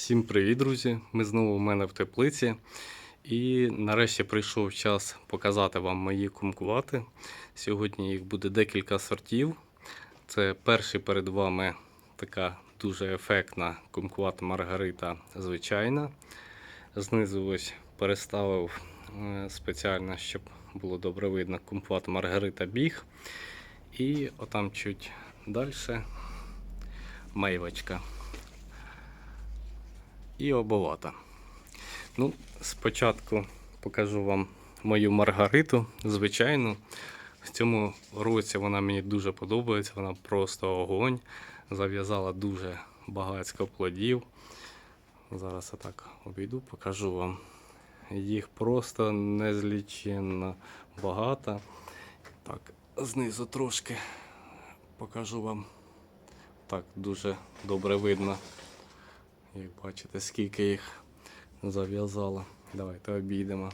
Всім привіт, друзі! Ми знову в мене в теплиці. І нарешті прийшов час показати вам мої кумкувати. Сьогодні їх буде декілька сортів. Це перший перед вами така дуже ефектна кумкват Маргарита звичайна. Знизу ось переставив е, спеціально, щоб було добре видно кумкват Маргарита Біг. І отам чуть далі мейвочка і обовата. Ну, спочатку покажу вам мою маргариту, звичайну. В цьому році вона мені дуже подобається, вона просто огонь. Зав'язала дуже багатько плодів. Зараз я так обійду, покажу вам. Їх просто незліченно багато. Так, знизу трошки покажу вам. Так, дуже добре видно. Як бачите, скільки їх зав'язало. Давайте обійдемо.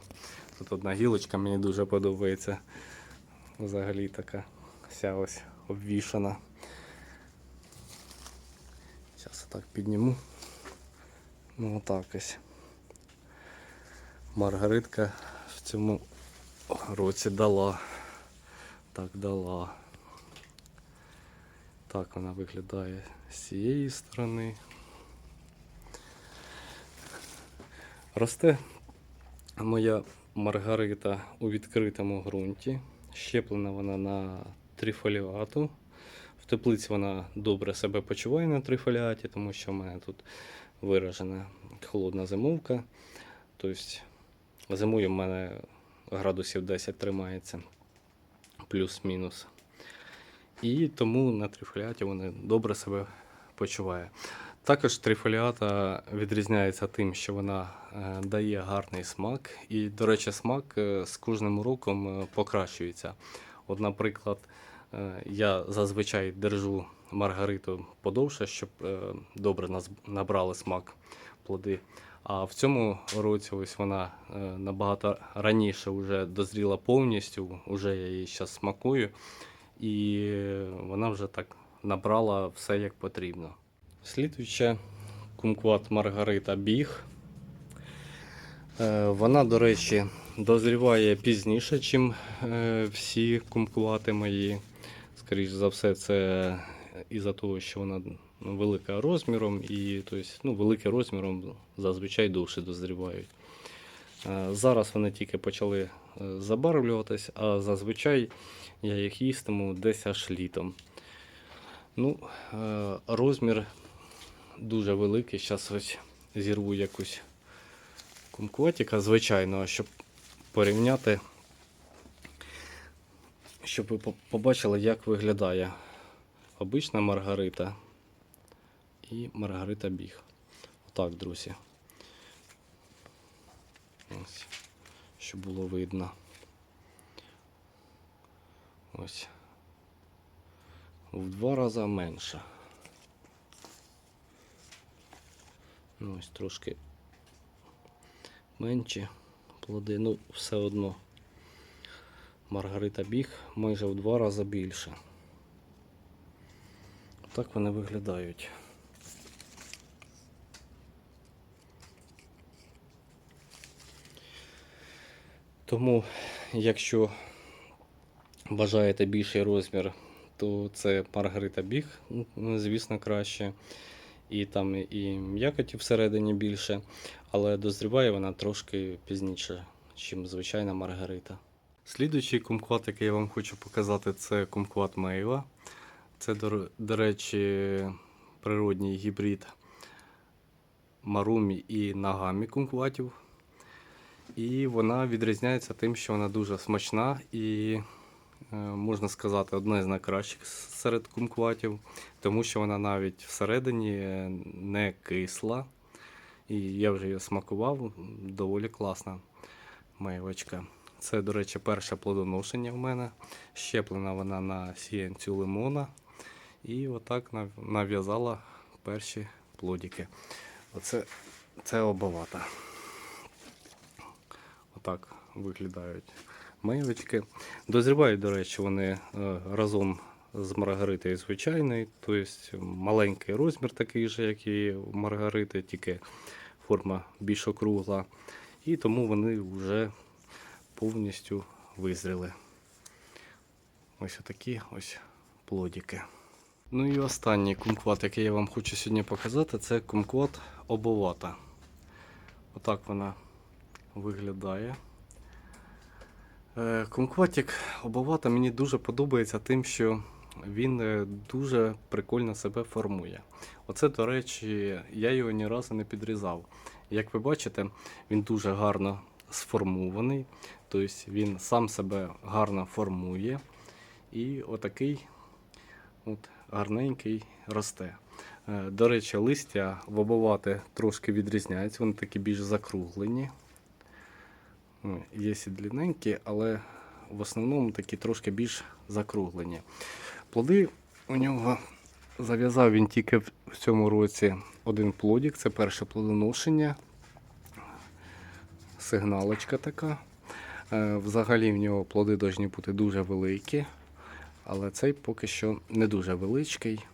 Тут одна гілочка мені дуже подобається. Взагалі така вся ось обвішана. Зараз так підніму. Ну отак ось. Маргаритка в цьому році дала. Так дала. Так вона виглядає з цієї сторони. Росте моя маргарита у відкритому ґрунті. Щеплена вона на трифоліату. В теплиці вона добре себе почуває на трифоліаті, тому що в мене тут виражена холодна зимовка. Тобто зимою в мене градусів 10 тримається, плюс-мінус. І тому на трифоліаті вона добре себе почуває. Також трифоліата відрізняється тим, що вона е, дає гарний смак. І, до речі, смак е, з кожним роком е, покращується. От, наприклад, я зазвичай держу маргариту подовше, щоб добре набрали смак плоди. А в цьому році ось вона набагато раніше вже дозріла повністю, вже я її зараз смакую, і вона вже так набрала все як потрібно. Слідуюча кумкват Маргарита Біг. Е, Вона, до речі, дозріває пізніше, ніж всі кумквати мої. Скоріше за все, це із-за того, що вона ну, велика розміром, і тобто, ну, велике розміром зазвичай довше дозрівають. Е, Зараз вони тільки почали е, забарвлюватись, а зазвичай я їх їстиму десь аж літом. Ну, е, розмір дуже великий. Зараз ось зірву якусь кумкватика звичайного, щоб порівняти, щоб ви побачили, як виглядає обична маргарита і маргарита біг. Отак, друзі. Ось, щоб було видно. Ось. В два рази менше. Ну, ось трошки менші плоди, ну все одно. Маргарита біг майже в два рази більше. Так вони виглядають. Тому, якщо бажаєте більший розмір, то це Маргарита біг, ну, звісно, краще. І там і м'якоті всередині більше, але дозріває вона трошки пізніше, ніж звичайна маргарита. Слідуючий кумкват, який я вам хочу показати, це кумкват Мейва. Це, до, до речі, природній гібрид Марумі і Нагамі кумкватів. І вона відрізняється тим, що вона дуже смачна і, можна сказати, одна з найкращих серед кумкватів, тому що вона навіть всередині е, не кисла. І я вже її смакував, доволі класна мейвочка. Це, до речі, перше плодоношення в мене. Щеплена вона на сіянцю лимона. І отак нав'язала перші плодики. Оце це обовата. Отак виглядають мейвочки. Дозрівають, до речі, вони е, разом з маргаритою звичайної, тобто маленький розмір такий же, як і маргарити, тільки форма більш округла. І тому вони вже повністю визріли. Ось такі ось плодики. Ну і останній кумкват, який я вам хочу сьогодні показати, це кумкват обовата. Отак вона виглядає. Е, Кумкватик обовата мені дуже подобається тим, що він е, дуже прикольно себе формує. Оце, до речі, я його ні разу не підрізав. Як ви бачите, він дуже гарно сформований, тобто він сам себе гарно формує. І отакий от гарненький росте. Е, До речі, листя в обовати трошки відрізняються, вони такі більш закруглені. Ну, Є і длинненькі, але в основному такі трошки більш закруглені. Плоди у нього зав'язав він тільки в цьому році один плодик. Це перше плодоношення. Сигналочка така. Е, Взагалі в нього плоди повинні бути дуже великі, але цей поки що не дуже величкий,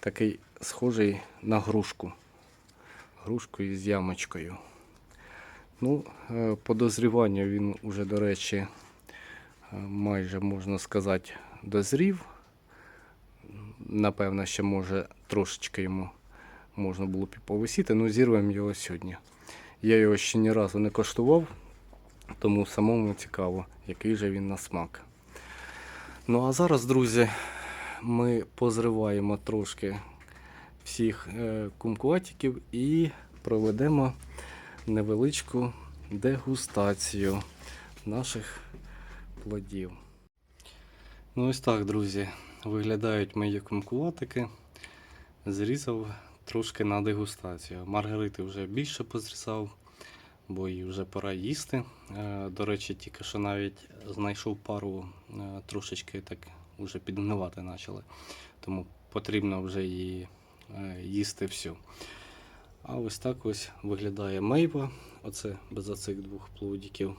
такий схожий на грушку. Грушку із ямочкою. Ну, е, по дозріванню він уже, до речі, е, майже можна сказати, дозрів. Напевно, ще може трошечки йому можна було б повисіти, ну зірвемо його сьогодні. Я його ще ні разу не коштував, тому самому цікаво, який же він на смак. Ну а зараз, друзі, ми позриваємо трошки всіх е, кумкватиків і проведемо невеличку дегустацію наших плодів. Ну ось так, друзі, виглядають мої кумкватики. Зрізав трошки на дегустацію. Маргарити вже більше позрізав, бо їй вже пора їсти. Е, До речі, тільки що навіть знайшов пару е, трошечки так уже підгнивати почали. Тому потрібно вже її е, їсти всю. А ось так ось виглядає мейва. Оце без оцих двох плодиків.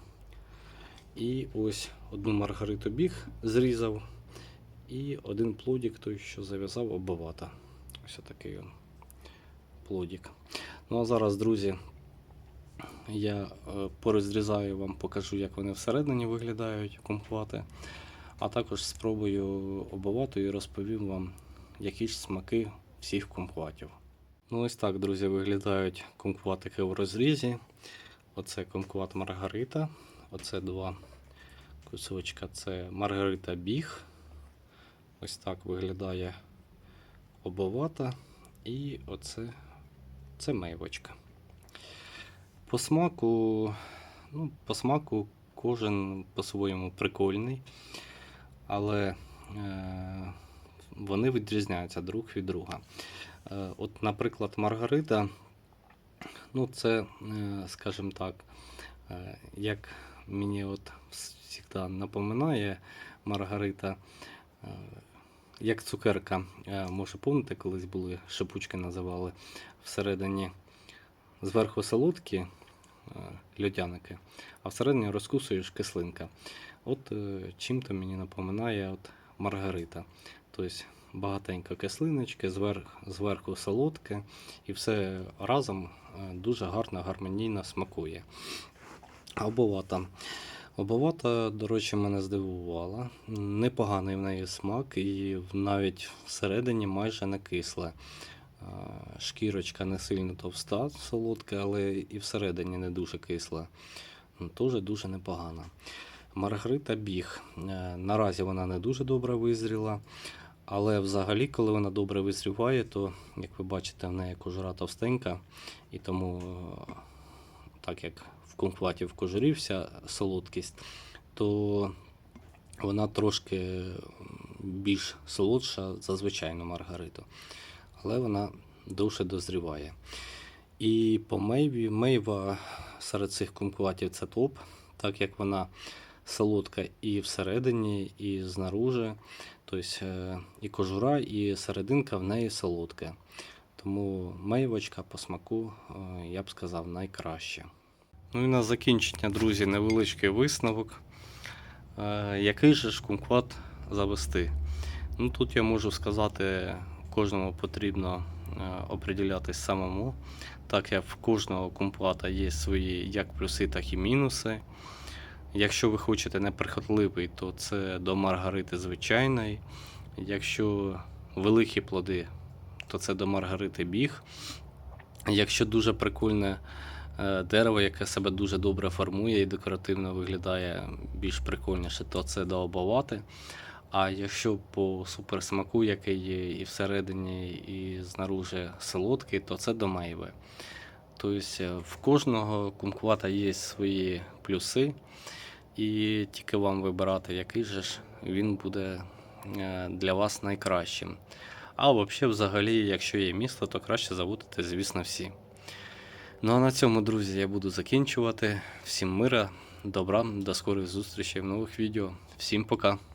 І ось одну маргариту біг зрізав. І один плодик, той, що зав'язав, оббивата. Ось такий він плодик. Ну а зараз, друзі, я е, порозрізаю вам, покажу, як вони всередині виглядають, кумхвати. А також спробую оббивати і розповім вам, які ж смаки всіх кумхватів. Ну ось так, друзі, виглядають кумкватики в розрізі. Оце кумкват Маргарита. Оце два кусочка. Це Маргарита Біг. Ось так виглядає обовата. І оце це мейвочка. По смаку, ну, по смаку кожен по-своєму прикольний, але е, вони відрізняються друг від друга. Е, От, наприклад, Маргарита, ну це, е, скажімо так, е, як мені от завжди напоминає Маргарита, як цукерка. Може, пам'ятаєте, колись були шипучки називали всередині зверху солодкі льодяники, а всередині розкусуєш кислинка. От чим-то мені напоминає от Маргарита. Тобто багатенько кислиночки, зверх, зверху солодке, і все разом е, дуже гарно, гармонійно смакує. Обовата. Обовата, до речі, мене здивувала. Непоганий в неї смак, і навіть всередині майже не кисле. Е, Шкірочка не сильно товста, солодка, але і всередині не дуже кисла. Ну, Теж дуже непогана. Маргарита біг. Е, Наразі вона не дуже добре визріла. Але взагалі, коли вона добре визріває, то, як ви бачите, в неї кожура товстенька, і тому, е, так як в кумкваті в кожурі вся солодкість, то вона трошки більш солодша за звичайну маргариту. Але вона довше дозріває. І по мейві, мейва серед цих кумкватів це топ, так як вона солодка і всередині, і знаружи. Тобто е, і кожура, і серединка в неї солодка. Тому мейвочка по смаку, е, я б сказав, найкраще. Ну і на закінчення, друзі, невеличкий висновок. Е, Який же ж кумкват завести? Ну тут я можу сказати, кожному потрібно оприділятись самому, так як в кожного кумплата є свої як плюси, так і мінуси. Якщо ви хочете неприхотливий, то це до маргарити звичайної. Якщо великі плоди, то це до маргарити біг. Якщо дуже прикольне е, дерево, яке себе дуже добре формує і декоративно виглядає більш прикольніше, то це до обавати. А якщо по суперсмаку, який є і всередині, і знаружи солодкий, то це до мейви. Тобто е, в кожного кумквата є свої плюси, і тільки вам вибирати, який же ж він буде е, для вас найкращим. А взагалі, взагалі, якщо є місто, то краще заводити, звісно, всі. Ну а на цьому, друзі, я буду закінчувати. Всім мира, добра, до скорих зустрічей в нових відео. Всім пока!